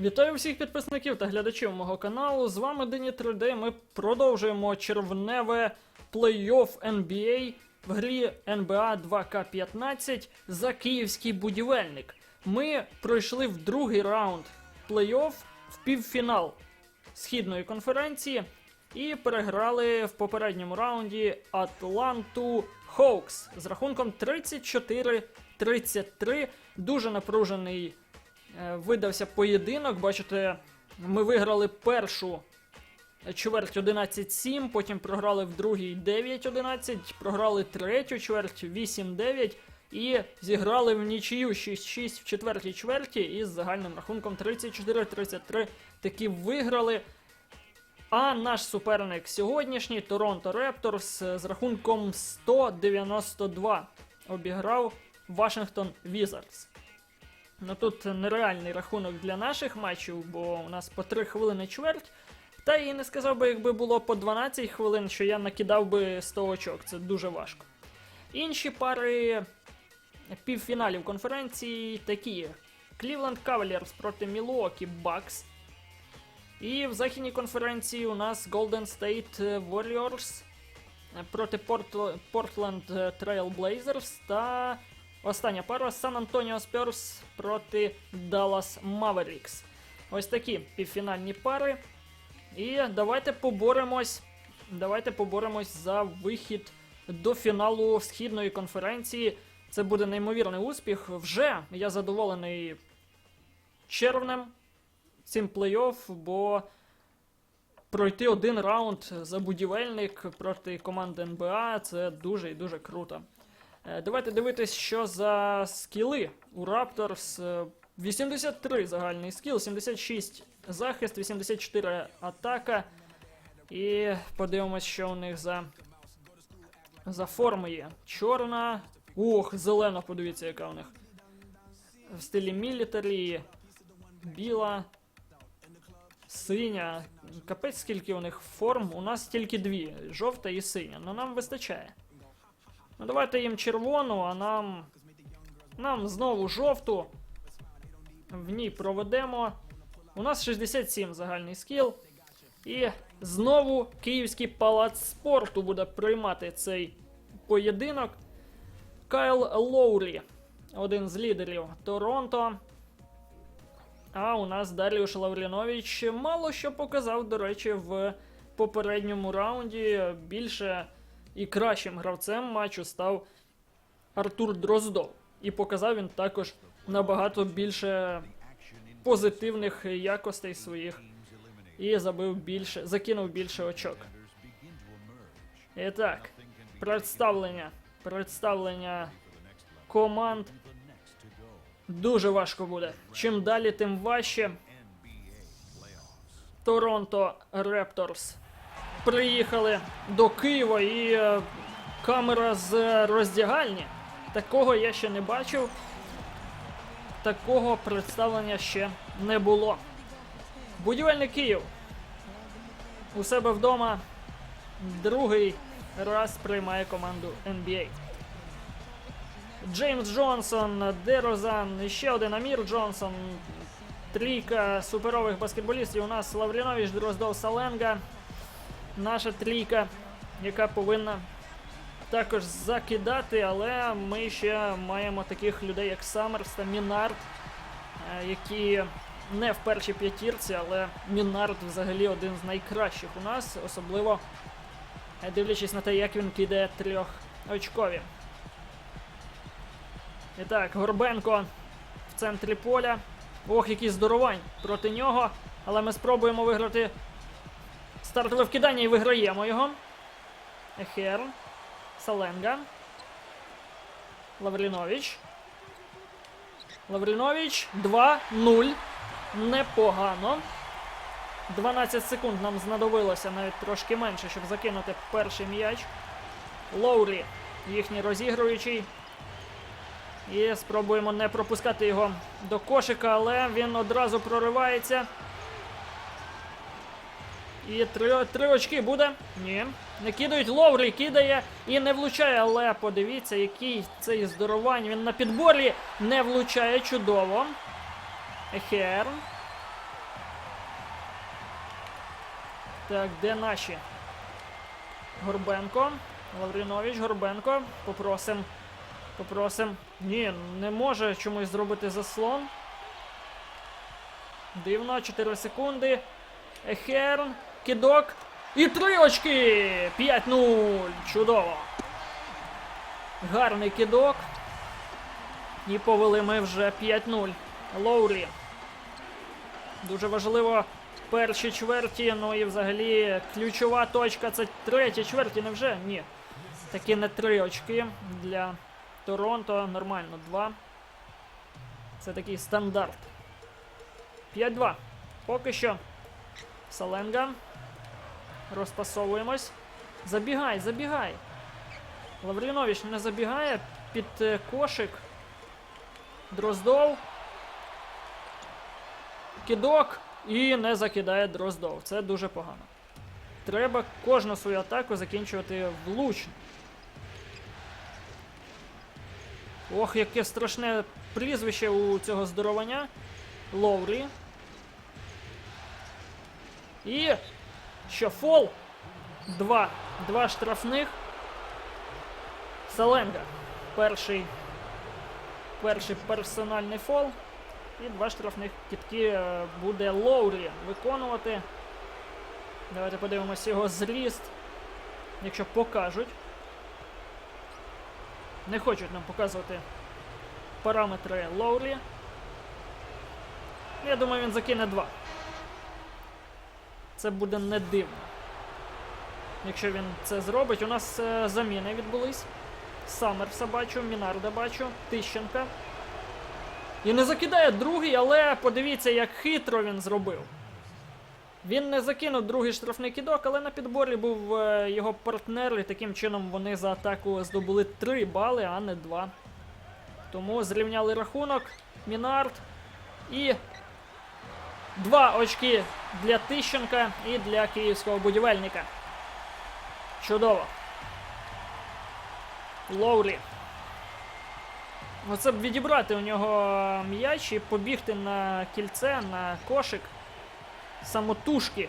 Вітаю всіх підписників та глядачів мого каналу. З вами Дені 3D. Ми продовжуємо червневе плей-офф NBA в грі NBA 2К15 за київський будівельник. Ми пройшли в другий раунд плей-офф в півфінал східної конференції і переграли в попередньому раунді Атланту Хоукс з рахунком 34-33. Дуже напружений видався поєдинок. Бачите, ми виграли першу чверть 11-7, потім програли в другій 9-11, програли третю чверть 8-9 і зіграли в нічию 6-6 в четвертій чверті із загальним рахунком 34-33 таки виграли. А наш суперник сьогоднішній Торонто Репторс з рахунком 192 обіграв Вашингтон Візардс. Ну тут нереальний рахунок для наших матчів, бо у нас по 3 хвилини чверть. Та і не сказав би, якби було по 12 хвилин, що я накидав би 100 очок. Це дуже важко. Інші пари півфіналів конференції такі: Cleveland Cavaliers проти Milwaukee Bucks. І в західній конференції у нас Golden State Warriors проти Port- Portland Trail Blazers та остання пара San Antonio Spurs проти Dallas Mavericks. Ось такі півфінальні пари. І давайте поборемось. Давайте поборемось за вихід до фіналу східної конференції. Це буде неймовірний успіх. Вже я задоволений червнем цим плей-офф, бо пройти один раунд за будівельник проти команди НБА це дуже і дуже круто. Е, Давайте дивитись, що за скіли у Raptors. Е, 83 загальний скіл, 76 захист, 84 атака. І подивимось, що у них за, за форми є. Чорна. Ох, зелена, подивіться, яка у них. В стилі мілітарі. Біла. Синя. Капець, скільки у них форм. У нас тільки дві: жовта і синя. Ну нам вистачає. Ну давайте їм червону, а нам. Нам знову жовту. В ній проведемо. У нас 67 загальний скіл. І знову Київський палац спорту буде приймати цей поєдинок. Кайл Лоурі, один з лідерів Торонто. А у нас Даріуш Лаврінович мало що показав, до речі, в попередньому раунді. Більше і кращим гравцем матчу став Артур Дроздов. І показав він також набагато більше позитивних якостей своїх. І забив більше, закинув більше очок. І так, представлення. Представлення команд дуже важко буде. Чим далі, тим важче. Торонто Репторс приїхали до Києва і е, камера з роздягальні. Такого я ще не бачив. Такого представлення ще не було. Будівельник Київ у себе вдома другий раз приймає команду NBA. Джеймс Джонсон, Дерозан, ще один Амір Джонсон. Трійка суперових баскетболістів. У нас Лаврінович, Дроздов, Саленга. Наша трійка, яка повинна також закидати, але ми ще маємо таких людей, як Саммерс та Мінард, е, які не в першій п'ятірці, але Мінард взагалі один з найкращих у нас, особливо е, дивлячись на те, як він кидає трьохочкові. І так, Горбенко в центрі поля. Ох, який здоровань проти нього. Але ми спробуємо виграти стартове вкидання і виграємо його. Ехер. Саленга. Лаврінович. Лаврінович 2-0. Непогано. 12 секунд нам знадобилося навіть трошки менше, щоб закинути перший м'яч. Лоурі, їхній розігруючий. І спробуємо не пропускати його до кошика, але він одразу проривається. І три, три очки буде? Ні. Не кидають Ловрі, кидає і не влучає. Але подивіться, який цей здоровань. Він на підборі не влучає чудово. Ехер. Так, де наші? Горбенко. Лаврінович, Горбенко. Попросим. Попросим. Ні, не може чомусь зробити заслон. Дивно, 4 секунди. Ехерн. Кидок. І три очки! 5-0. Чудово. Гарний кидок. І повели ми вже 5-0. Лоурі. Дуже важливо перші чверті, ну і взагалі ключова точка це треті чверті, невже? Ні. Такі не три очки для Торонто. Нормально, два. Це такий стандарт. 5-2. Поки що. Саленга. Розпасовуємось. Забігай, забігай. Лаврінович не забігає під е, кошик. Дроздов. Кидок і не закидає Дроздов. Це дуже погано. Треба кожну свою атаку закінчувати влучно. Ох, яке страшне прізвище у цього здоровання. Ловрі. І. Що, фол? Два. Два штрафних. Саленга. Перший. Перший персональний фол. І два штрафних кітки е, буде Лоурі виконувати. Давайте подивимося його зріст. Якщо покажуть. Не хочуть нам показувати параметри Лоурі. Я думаю, він закине два. Це буде не дивно. Якщо він це зробить, у нас е, заміни відбулись. Саммерса бачу, Мінарда бачу, Тищенка. І не закидає другий, але подивіться, як хитро він зробив. Він не закинув другий штрафний кидок, але на підборі був е, його партнер, і таким чином вони за атаку здобули 3 бали, а не 2. Тому зрівняли рахунок. Мінард. І два очки для Тищенка і для київського будівельника. Чудово. Лоурі. Оце б відібрати у нього м'яч і побігти на кільце, на кошик самотужки.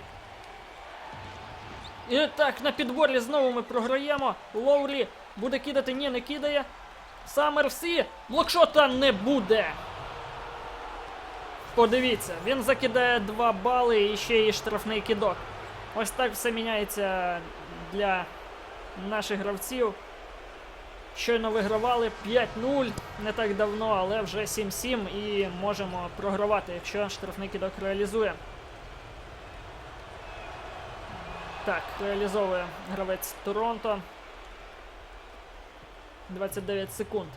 І так, на підборі знову ми програємо. Лоурі буде кидати, ні, не кидає. Саммерсі. Блокшота не буде. Подивіться, він закидає 2 бали і ще і штрафний кидок. Ось так все міняється для наших гравців. Щойно вигравали 5-0 не так давно, але вже 7-7 і можемо програвати, якщо штрафний кидок реалізує. Так, реалізовує гравець Торонто. 29 секунд.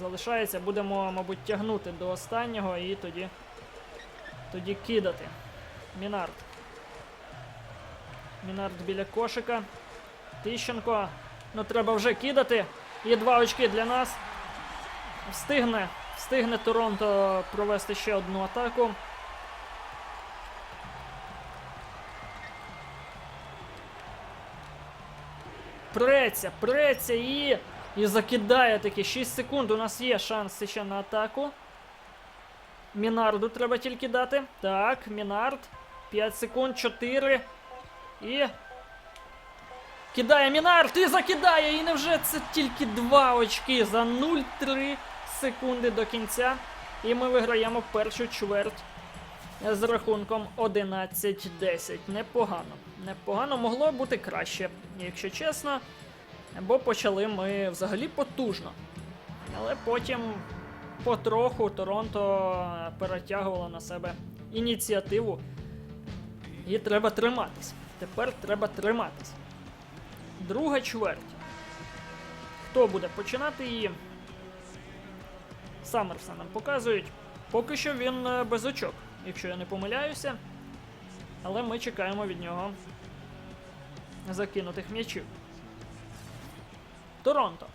Залишається. Будемо, мабуть, тягнути до останнього і тоді, тоді кидати. Мінард. Мінард біля кошика. Тищенко. Ну треба вже кидати. Є два очки для нас. Встигне. Встигне Торонто провести ще одну атаку. Преться, преться і. І закидає таки 6 секунд. У нас є шанс ще на атаку. Мінарду треба тільки дати. Так, Мінард. 5 секунд, 4. І. Кидає Мінард і закидає! І невже це тільки 2 очки за 0,3 секунди до кінця. І ми виграємо першу чверть з рахунком 11-10. Непогано. Непогано могло бути краще, якщо чесно. Бо почали ми взагалі потужно. Але потім потроху Торонто перетягувало на себе ініціативу. І треба триматись. Тепер треба триматись. Друга чверть. Хто буде починати її? Саммерса нам показують. Поки що він е, без очок, якщо я не помиляюся. Але ми чекаємо від нього закинутих м'ячів. Торонто.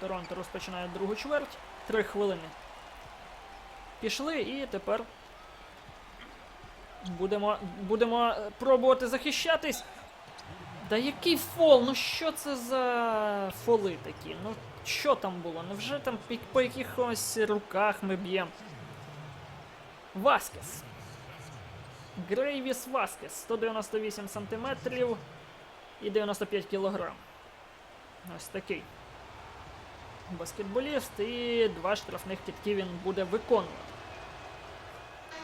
Торонто розпочинає другу чверть. Три хвилини. Пішли і тепер будемо, будемо пробувати захищатись. Да який фол? Ну що це за фоли такі? Ну що там було? Невже там по якихось руках ми б'ємо? Васкес. Грейвіс Васкес 198 сантиметрів і 95 кілограм. Ось такий баскетболіст, і два штрафних кітки він буде виконувати.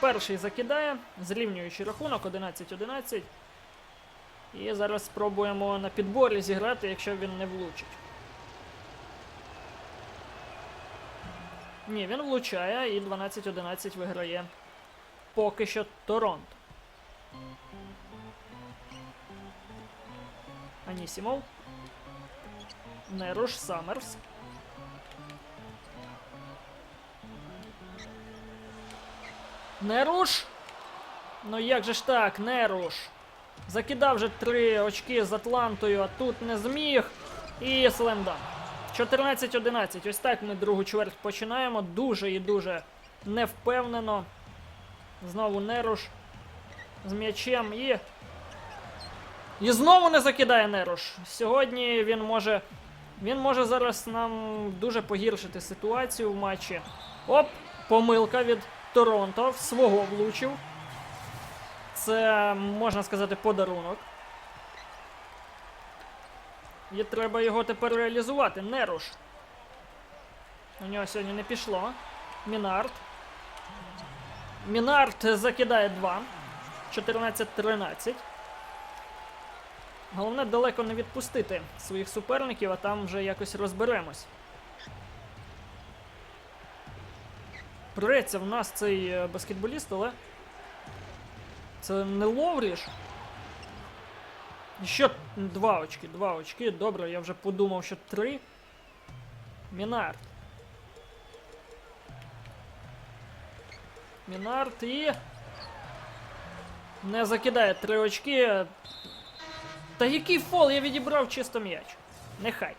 Перший закидає, зрівнюючи рахунок 11-11. І зараз спробуємо на підборі зіграти, якщо він не влучить. Ні, він влучає і 12-11 виграє поки що Торонто. Анісімов. Неруш Саммерс. Неруш. Ну як же ж так, Неруш. Закидав вже три очки з Атлантою, а тут не зміг. І слемдан. 14-11. Ось так ми другу чверть починаємо. Дуже і дуже невпевнено. Знову Неруш з м'ячем і. І знову не закидає Неруш. Сьогодні він може. Він може зараз нам дуже погіршити ситуацію в матчі. Оп! Помилка від Торонто. В свого влучив. Це можна сказати подарунок. І треба його тепер реалізувати. Неруш. У нього сьогодні не пішло. Мінард. Мінард закидає 2. 14-13. Головне далеко не відпустити своїх суперників, а там вже якось розберемось. Преться в нас цей е, баскетболіст, але. Це не Ловріш. Ще два очки, два очки. Добре, я вже подумав, що три. Мінард. Мінард і. Не закидає три очки. Та який фол? Я відібрав чисто м'яч. Нехай.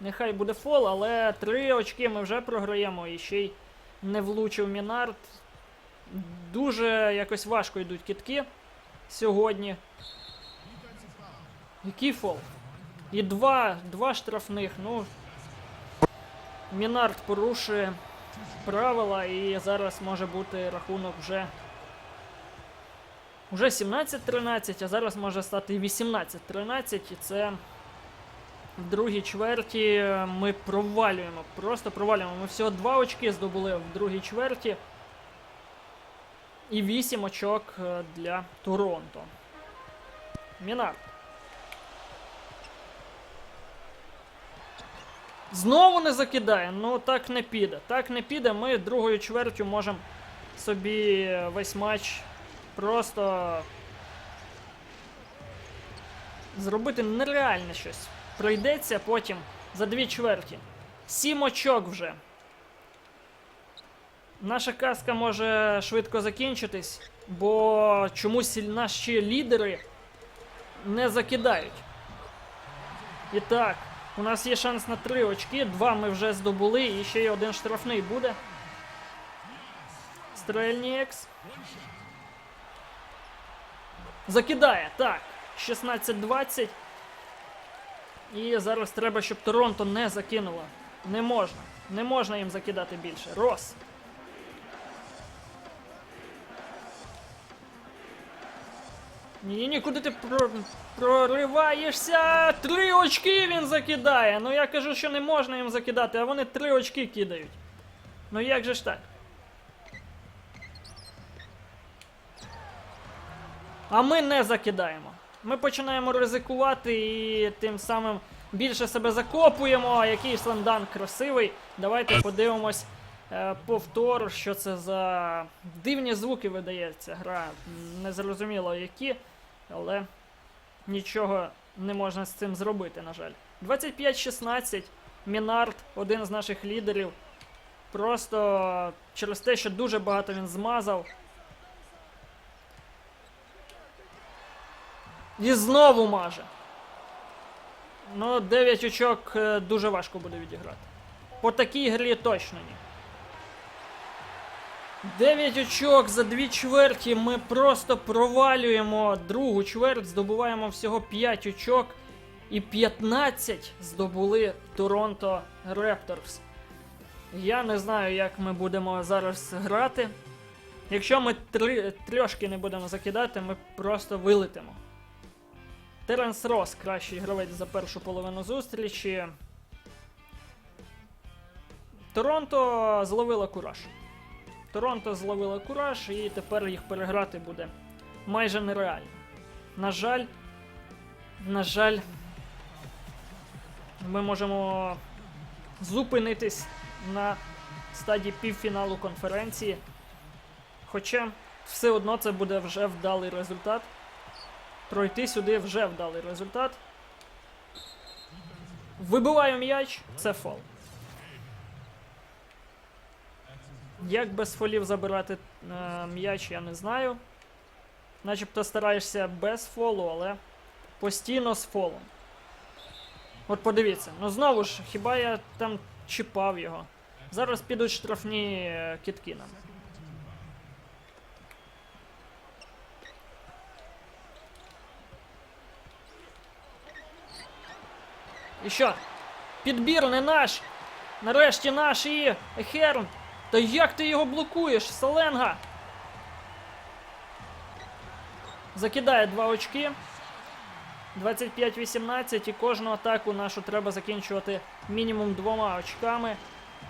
Нехай буде фол, але три очки ми вже програємо і ще й не влучив Мінард. Дуже якось важко йдуть кітки сьогодні. Який фол? І два, два штрафних. Ну. Мінард порушує правила і зараз може бути рахунок вже. Уже 17-13, а зараз може стати 18-13, і це в другій чверті ми провалюємо. Просто провалюємо. Ми всього два очки здобули в другій чверті. І 8 очок е, для Торонто. Мінард. Знову не закидає. Ну так не піде. Так не піде. Ми другою чвертю можемо собі весь матч просто зробити нереальне щось. Пройдеться потім за дві чверті. Сім очок вже. Наша казка може швидко закінчитись, бо чомусь наші лідери не закидають. І так, у нас є шанс на три очки. Два ми вже здобули, і ще й один штрафний буде. Стрельнікс. Закидає, так. 16-20. І зараз треба, щоб Торонто не закинуло. Не можна. Не можна їм закидати більше. Рос. Ні, ні, ти про... прориваєшся? Три очки він закидає. Ну я кажу, що не можна їм закидати, а вони три очки кидають. Ну як же ж так? А ми не закидаємо. Ми починаємо ризикувати і тим самим більше себе закопуємо. Який слендан красивий. Давайте подивимось е, повтор, що це за дивні звуки видається гра. Незрозуміло які, але нічого не можна з цим зробити, на жаль. 25-16. Мінард, один з наших лідерів. Просто через те, що дуже багато він змазав. І знову маже. Ну, 9 очок е, дуже важко буде відіграти. По такій грі точно ні. 9 очок за дві чверті. Ми просто провалюємо другу чверть, здобуваємо всього 5 очок. І 15 здобули Торонто Репторс. Я не знаю, як ми будемо зараз грати. Якщо ми трьошки не будемо закидати, ми просто вилетимо. Теренс Рос кращий гравець за першу половину зустрічі. Торонто зловила кураж. Торонто зловила кураж, і тепер їх переграти буде майже нереально. На жаль, на жаль, ми можемо зупинитись на стадії півфіналу конференції. Хоча все одно це буде вже вдалий результат. Пройти сюди вже вдалий результат. Вибиваю м'яч, це фол. Як без фолів забирати е, м'яч, я не знаю. Начебто стараєшся без фолу, але постійно з фолом. От подивіться, ну знову ж, хіба я там чіпав його. Зараз підуть штрафні е, кітки нам. І що? Підбір не наш. Нарешті наш і Херн. Та як ти його блокуєш, Саленга? Закидає два очки. 25-18 і кожну атаку нашу треба закінчувати мінімум двома очками.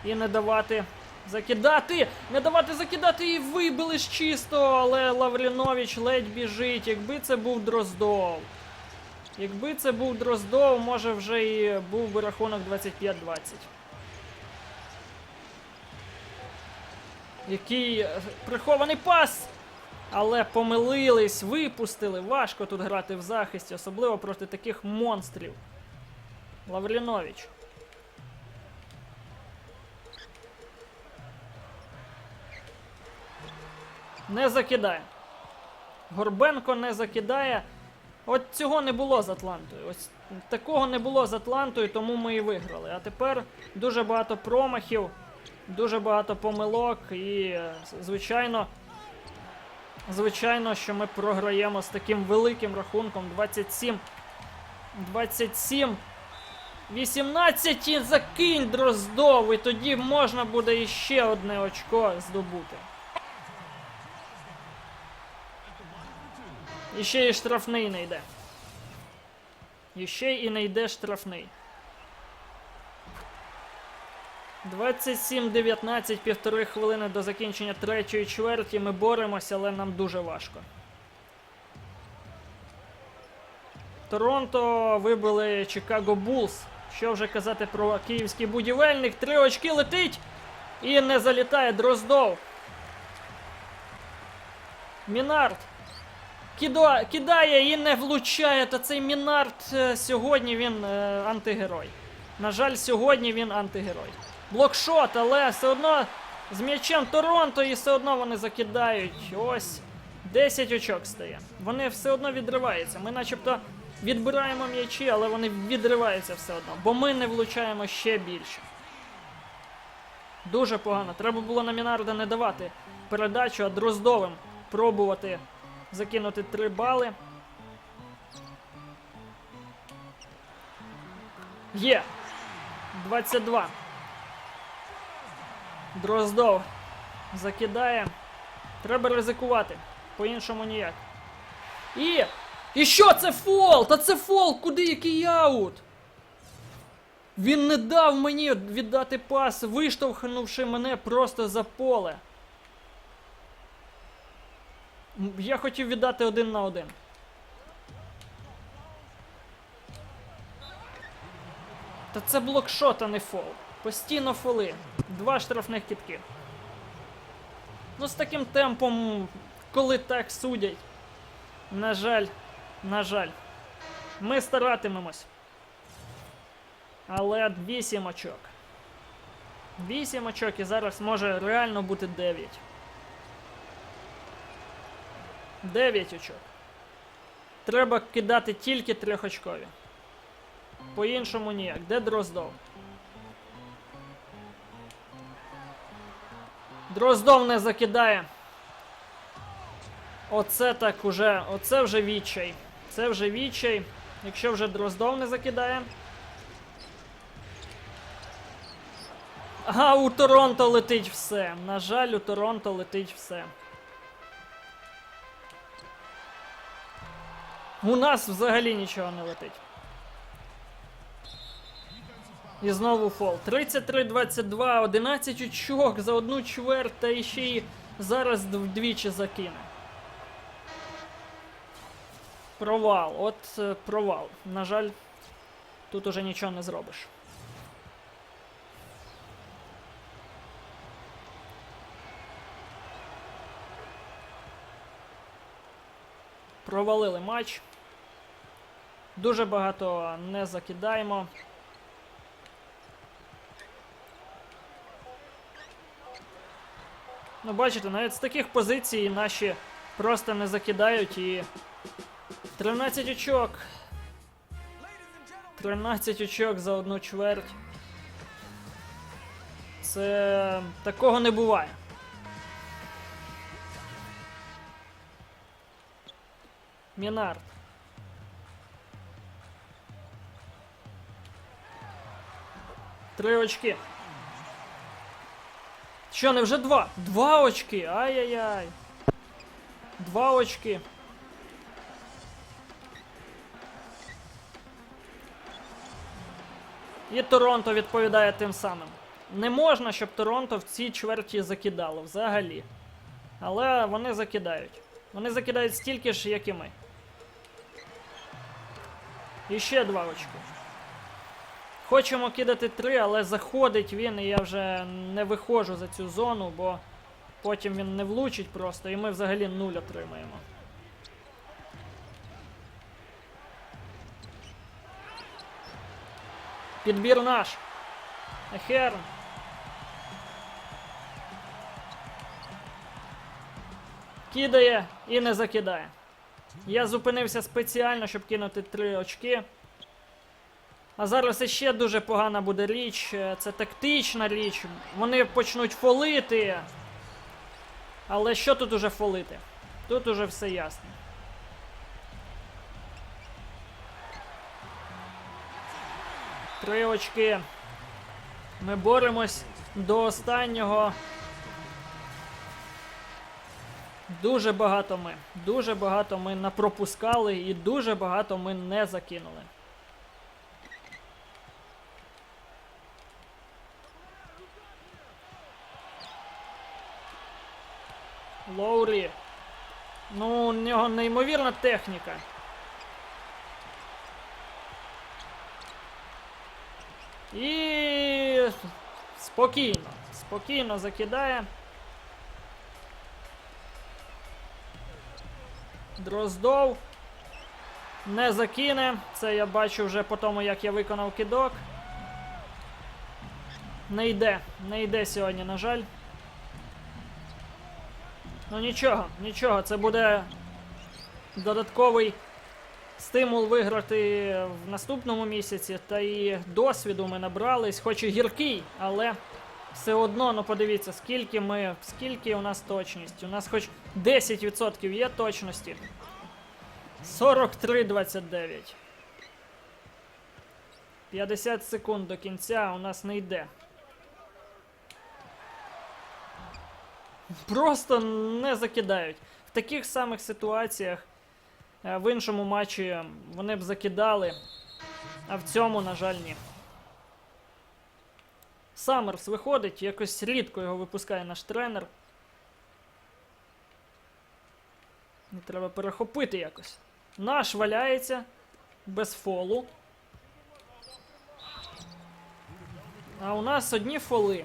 І не давати закидати! Не давати закидати і вибили ж чисто, але Лаврінович ледь біжить. Якби це був Дроздов. Якби це був Дроздов, може вже і був би рахунок 25-20. Який е, прихований пас! Але помилились, випустили. Важко тут грати в захисті, особливо проти таких монстрів. Лаврінович. Не закидає. Горбенко не закидає. От цього не було з Атлантою. Ось такого не було з Атлантою, тому ми і виграли. А тепер дуже багато промахів, дуже багато помилок і, е, звичайно, звичайно, що ми програємо з таким великим рахунком 27. 27. 18 і закинь Дроздов, і тоді можна буде іще одне очко здобути. І ще і штрафний не йде. І ще і не йде штрафний. 27-19, півтори хвилини до закінчення третьої чверті. Ми боремося, але нам дуже важко. Торонто вибили Чикаго Булс. Що вже казати про київський будівельник? Три очки летить і не залітає Дроздов. Мінард. Кидо, кидає і не влучає. Та цей Мінард е, сьогодні він е, антигерой. На жаль, сьогодні він антигерой. Блокшот, але все одно з м'ячем Торонто і все одно вони закидають. Ось 10 очок стає. Вони все одно відриваються. Ми начебто відбираємо м'ячі, але вони відриваються все одно, бо ми не влучаємо ще більше. Дуже погано. Треба було на Мінарда не давати передачу, а Дроздовим пробувати закинути 3 бали. Є. 22. Дроздов закидає. Треба ризикувати. По-іншому ніяк. І. І що це фол? Та це фол! Куди який аут? Він не дав мені віддати пас, виштовхнувши мене просто за поле. Я хотів віддати один на один. Та це блокшот, а не фол. Постійно фоли. Два штрафних кітки. Ну, з таким темпом, коли так судять. На жаль, на жаль. Ми старатимемось. Але 8 очок. 8 очок і зараз може реально бути 9. 9 очок. Треба кидати тільки трьохочкові. По-іншому ніяк. Де Дроздов? Дроздов не закидає. Оце так уже. Оце вже відчай. Це вже відчай. Якщо вже Дроздов не закидає. Ага, у Торонто летить все. На жаль, у Торонто летить все. У нас взагалі нічого не летить. І знову фол. 33-22, 11 очок за одну чверть та іще й зараз вдвічі закине. Провал. От е, провал. На жаль, тут уже нічого не зробиш. Провалили матч. Дуже багато не закидаємо. Ну, бачите, навіть з таких позицій наші просто не закидають і 13 очок. 13 очок за одну чверть. Це такого не буває. Мінард. Три очки. Що, не вже два? Два очки. Ай-яй-яй. Два очки. І Торонто відповідає тим самим. Не можна, щоб Торонто в цій чверті закидало взагалі. Але вони закидають. Вони закидають стільки ж, як і ми. І ще два очки. Хочемо кидати три, але заходить він, і я вже не виходжу за цю зону, бо потім він не влучить просто, і ми взагалі нуль отримаємо. Підбір наш. Ехерн. Кидає і не закидає. Я зупинився спеціально, щоб кинути три очки. А зараз іще дуже погана буде річ. е, Це тактична річ. Вони почнуть фолити. Але що тут уже фолити? Тут уже все ясно. Три очки. Ми боремось до останнього. Дуже багато ми. Дуже багато ми напропускали і дуже багато ми не закинули. Лоурі. Ну, у нього неймовірна техніка. І спокійно, спокійно закидає. Дроздов не закине. Це я бачу вже по тому, як я виконав кидок. Не йде, не йде сьогодні, на жаль. Ну нічого, нічого, це буде додатковий стимул виграти в наступному місяці. Та і досвіду ми набрались, хоч і гіркий, але все одно, ну подивіться, скільки ми, скільки у нас точність. У нас хоч 10% є точності. 43-29. 50 секунд до кінця у нас не йде. Просто не закидають. В таких самих ситуаціях е, в іншому матчі вони б закидали, а в цьому, на жаль, ні. Саммерс виходить, якось рідко його випускає наш тренер. Не треба перехопити якось. Наш валяється без фолу. А у нас одні фоли.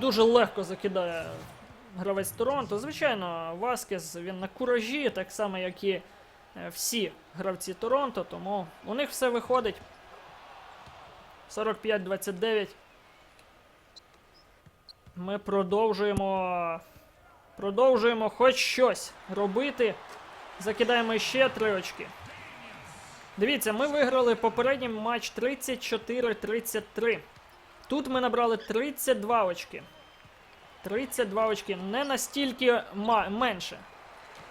Дуже легко закидає гравець Торонто. Звичайно, Васкес він на куражі, так само, як і е, всі гравці Торонто, тому у них все виходить. 45-29. Ми продовжуємо. Продовжуємо хоч щось робити. Закидаємо ще три очки. Дивіться, ми виграли попередній матч 34-33. Тут ми набрали 32 очки. 32 очки. Не настільки менше.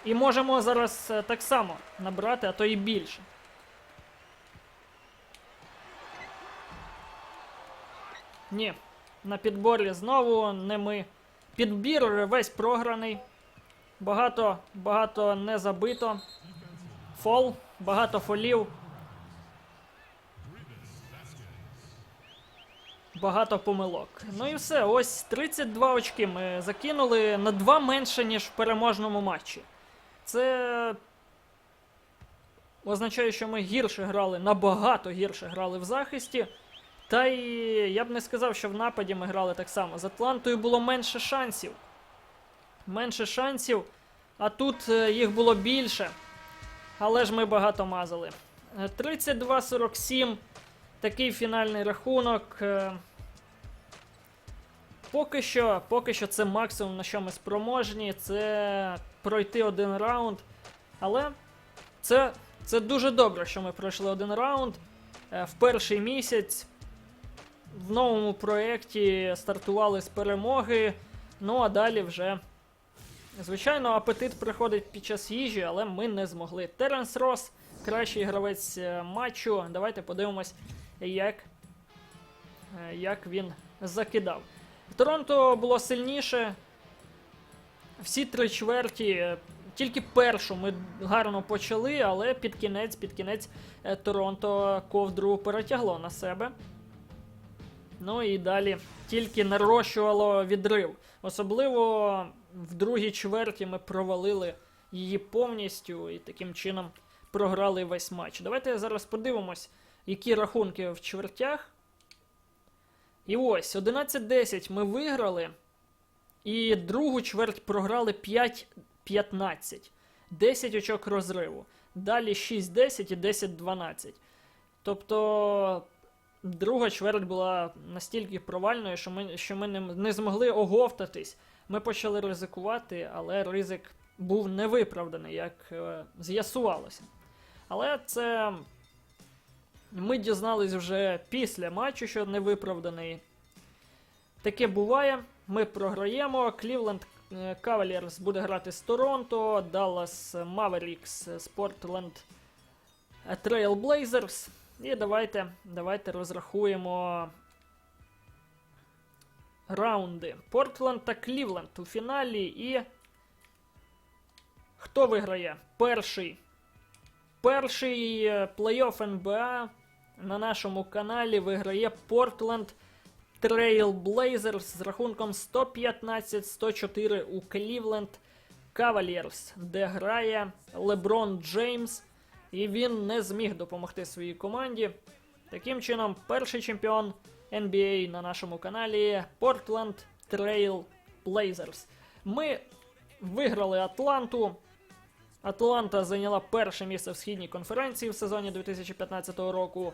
І можемо зараз е, так само набрати, а то і більше. Ні. На підборі знову не ми. Підбір весь програний. Багато, багато не забито. Фол, багато фолів. Багато помилок. Ну і все, ось 32 очки ми закинули на 2 менше, ніж в переможному матчі. Це означає, що ми гірше грали, набагато гірше грали в захисті. Та й я б не сказав, що в нападі ми грали так само. З Атлантою було менше шансів. Менше шансів, а тут е, їх було більше. Але ж ми багато мазали. Е, 32-47. Такий фінальний рахунок. Поки що, поки що це максимум, на що ми спроможні, це пройти один раунд. Але це, це дуже добре, що ми пройшли один раунд е, в перший місяць. В новому проєкті стартували з перемоги. Ну а далі вже. Звичайно, апетит приходить під час їжі, але ми не змогли. Теренс Рос, кращий гравець е, матчу. Давайте подивимось, як, е, як він закидав. Торонто було сильніше. Всі три чверті. е, Тільки першу ми гарно почали, але під кінець, під кінець е, Торонто ковдру перетягло на себе. Ну і далі тільки нарощувало відрив. Особливо в другій чверті ми провалили її повністю і таким чином програли весь матч. Давайте зараз подивимось, які рахунки в чвертях. І ось 11-10 ми виграли. І другу чверть програли 5-15. 10 очок розриву. Далі 6-10 і 10-12. Тобто друга чверть була настільки провальною, що ми, що ми не, не змогли оговтатись. Ми почали ризикувати, але ризик був невиправданий, як е, з'ясувалося. Але це ми дізнались вже після матчу, що невиправданий. Таке буває. Ми програємо. Клівленд Кавалерс буде грати з Торонто, Даллас Mavericks з Портленд Трейл Блейзерс. І давайте, давайте розрахуємо раунди. Портленд та Клівленд у фіналі. І хто виграє? Перший. Перший е, плей-офф НБА на нашому каналі виграє Портленд Трейл Blazers з рахунком 115-104 у Cleveland Cavaliers, де грає Леброн Джеймс, і він не зміг допомогти своїй команді. Таким чином, перший чемпіон NBA на нашому каналі Portland Trail Blazers. Ми виграли Атланту. Атланта зайняла перше місце в східній конференції в сезоні 2015 року.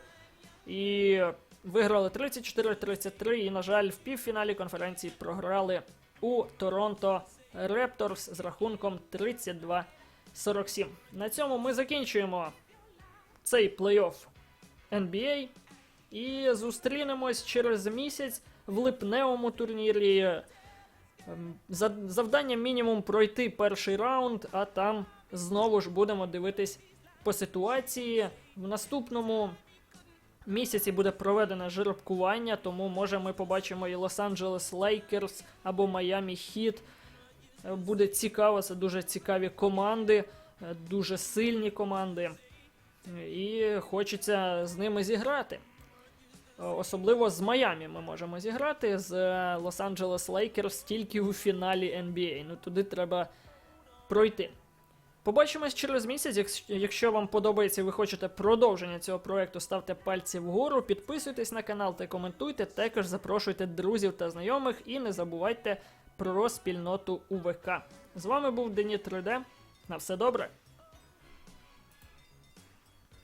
І виграли 34-33. І, на жаль, в півфіналі конференції програли у Торонто Репторс з рахунком 32-47. На цьому ми закінчуємо цей плей-офф NBA. І зустрінемось через місяць в липневому турнірі. Ем, за- Завдання мінімум пройти перший раунд, а там знову ж будемо дивитись по ситуації. В наступному місяці буде проведене жеребкування, тому може ми побачимо і Лос-Анджелес Лейкерс або Майами Хіт. Буде цікаво, це дуже цікаві команди, дуже сильні команди. І хочеться з ними зіграти. Особливо з Майамі ми можемо зіграти з Лос-Анджелес Лейкерс тільки у фіналі NBA. Ну туди треба пройти. Побачимось через місяць. Якщо- вам подобається і ви хочете продовження цього проекту, ставте пальці вгору, підписуйтесь на канал та коментуйте. Також запрошуйте друзів та знайомих і не забувайте про спільноту УВК. З вами був Дені 3D. На все добре.